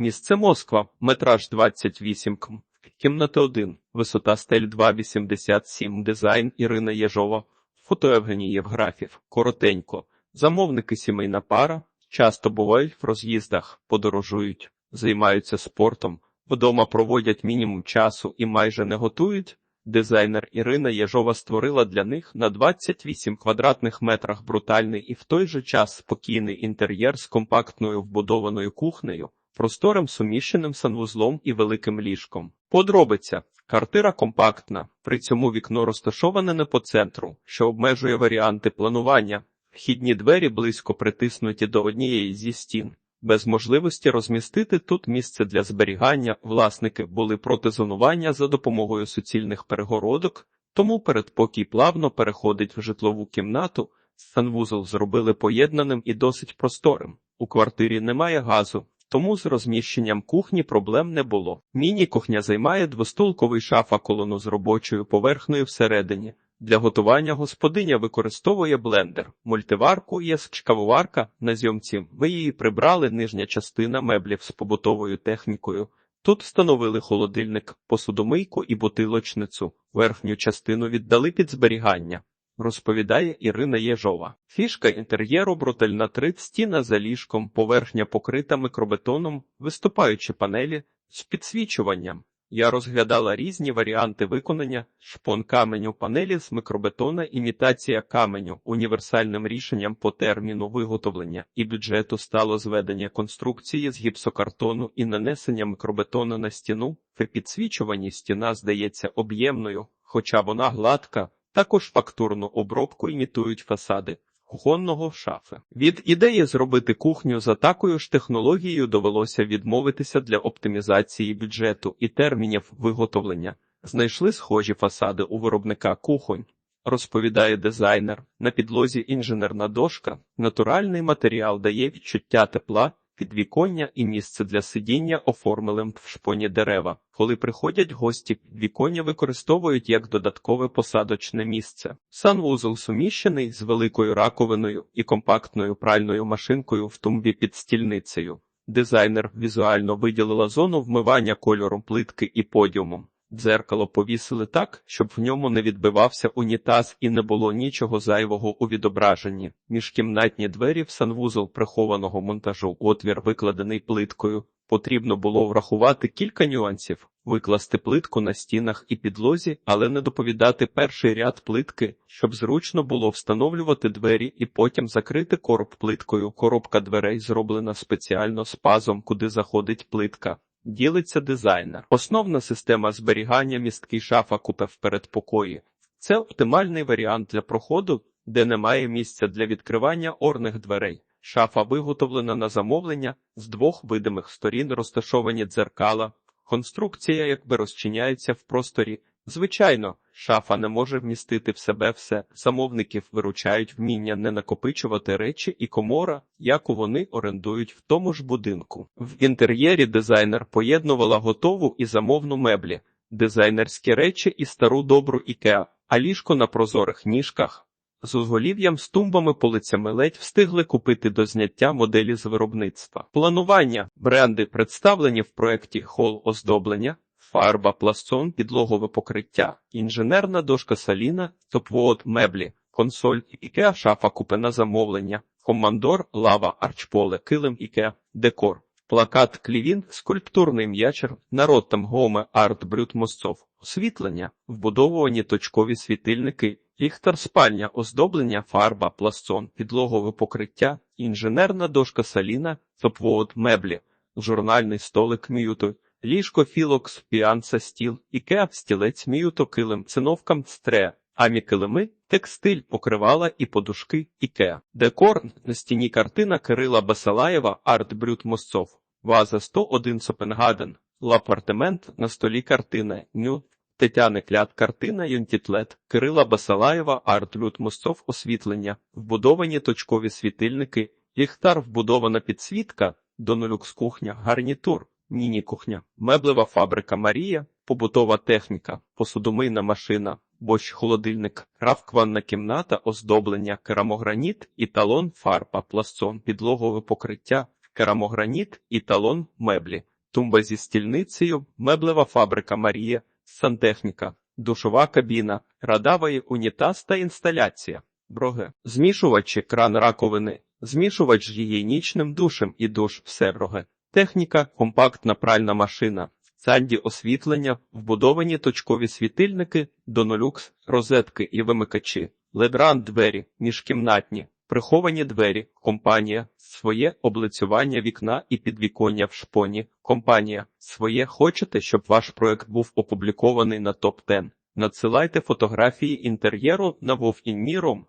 Місце Москва, метраж 28 км. Кімната 1, висота стель 2,87, дизайн Ірина Єжова, фото Євгеній Євграфів, коротенько. Замовники сімейна пара, часто бувають в роз'їздах, подорожують, займаються спортом, вдома проводять мінімум часу і майже не готують. Дизайнер Ірина Єжова створила для них на 28 квадратних метрах брутальний і в той же час спокійний інтер'єр з компактною вбудованою кухнею, просторим суміщеним санвузлом і великим ліжком. Подробиця. Квартира компактна, при цьому вікно розташоване не по центру, що обмежує варіанти планування. Вхідні двері близько притиснуті до однієї зі стін. Без можливості розмістити тут місце для зберігання власники були проти зонування за допомогою суцільних перегородок, тому передпокій плавно переходить в житлову кімнату. Санвузол зробили поєднаним і досить просторим. У квартирі немає газу, тому з розміщенням кухні проблем не було. Міні-кухня займає двостулковий шафа колону з робочою поверхнею всередині. Для готування господиня використовує блендер, мультиварку і кавоварка на зйомці. Ми її прибрали нижня частина меблів з побутовою технікою. Тут встановили холодильник, посудомийку і бутилочницю. Верхню частину віддали під зберігання. Розповідає Ірина Єжова. Фішка інтер'єру брутальна трит стіна за ліжком, поверхня покрита микробетоном, виступаючі панелі з підсвічуванням. Я розглядала різні варіанти виконання шпон каменю панелі з микробетона, імітація каменю. Універсальним рішенням по терміну виготовлення і бюджету стало зведення конструкції з гіпсокартону і нанесення микробетону на стіну. При підсвічуванні стіна здається об'ємною, хоча вона гладка. Також фактурну обробку імітують фасади кухонного шафи. Від ідеї зробити кухню за такою ж технологією довелося відмовитися для оптимізації бюджету і термінів виготовлення. Знайшли схожі фасади у виробника кухонь. Розповідає дизайнер, на підлозі інженерна дошка, натуральний матеріал дає відчуття тепла, підвіконня і місце для сидіння оформили в шпоні дерева. Коли приходять гості, підвіконня використовують як додаткове посадочне місце. Санвузол суміщений з великою раковиною і компактною пральною машинкою в тумбі під стільницею. Дизайнер візуально виділила зону вмивання кольором плитки і подіумом. Дзеркало повісили так, щоб в ньому не відбивався унітаз і не було нічого зайвого у відображенні. Міжкімнатні двері в санвузол прихованого монтажу, отвір викладений плиткою. Потрібно було врахувати кілька нюансів: викласти плитку на стінах і підлозі, але не доповідати перший ряд плитки, щоб зручно було встановлювати двері і потім закрити короб плиткою. Коробка дверей зроблена спеціально з пазом, куди заходить плитка. Ділиться дизайнер. Основна система зберігання місткий шафа купе в передпокої. Це оптимальний варіант для проходу, де немає місця для відкривання орних дверей. Шафа виготовлена на замовлення, з двох видимих сторін розташовані дзеркала. Конструкція якби розчиняється в просторі. Звичайно, шафа не може вмістити в себе все. Замовників виручають вміння не накопичувати речі і комора, яку вони орендують в тому ж будинку. В інтер'єрі дизайнер поєднувала готову і замовну меблі, дизайнерські речі і стару добру ікеа, а ліжко на прозорих ніжках. З узголів'ям з тумбами полицями ледь встигли купити до зняття моделі з виробництва. Планування бренди представлені в проєкті хол оздоблення, фарба пластон, підлогове покриття, інженерна дошка саліна, топвод меблі, консоль, ікеа шафа купена замовлення, командор, лава, арчполе, килим ікеа, декор. Плакат Клівін, скульптурний м'ячер, народ там гоме, арт брют мостцов, освітлення, вбудовувані точкові світильники, ліхтар спальня, оздоблення, фарба, пластон, підлогове покриття, інженерна дошка саліна, топвод меблі, журнальний столик м'юту, ліжко філокс, піанса стіл, ікеа, стілець м'юто, килим, циновкам стре, амі килими, текстиль, покривала і подушки, ікеа. Декор на стіні картина Кирила Басалаєва, арт брют мостцов, ваза 101 Сопенгаден, лапартемент на столі картина, ню, Тетяни Клят, картина Юнтітлет, Кирила Басалаєва, арт брют мостцов, освітлення, вбудовані точкові світильники, ліхтар, вбудована підсвітка, донолюкс кухня, гарнітур. Міні-кухня, меблева фабрика Марія, побутова техніка, посудомийна машина, борщ холодильник, равкванна кімната, оздоблення, керамограніт, італон, фарба, пластон, підлогове покриття, керамограніт, італон, меблі, тумба зі стільницею, меблева фабрика Марія, сантехніка, душова кабіна, радавий унітаз та інсталяція. Броги. Змішувачі, кран раковини, змішувач з гігієнічним душем і душ все броги. Техніка, компактна пральна машина, санді освітлення, вбудовані точкові світильники, донолюкс, розетки і вимикачі, ледран двері, міжкімнатні, приховані двері, компанія, своє облицювання вікна і підвіконня в шпоні, компанія, своє хочете, щоб ваш проект був опублікований на топ 10 Надсилайте фотографії інтер'єру на вовінміром.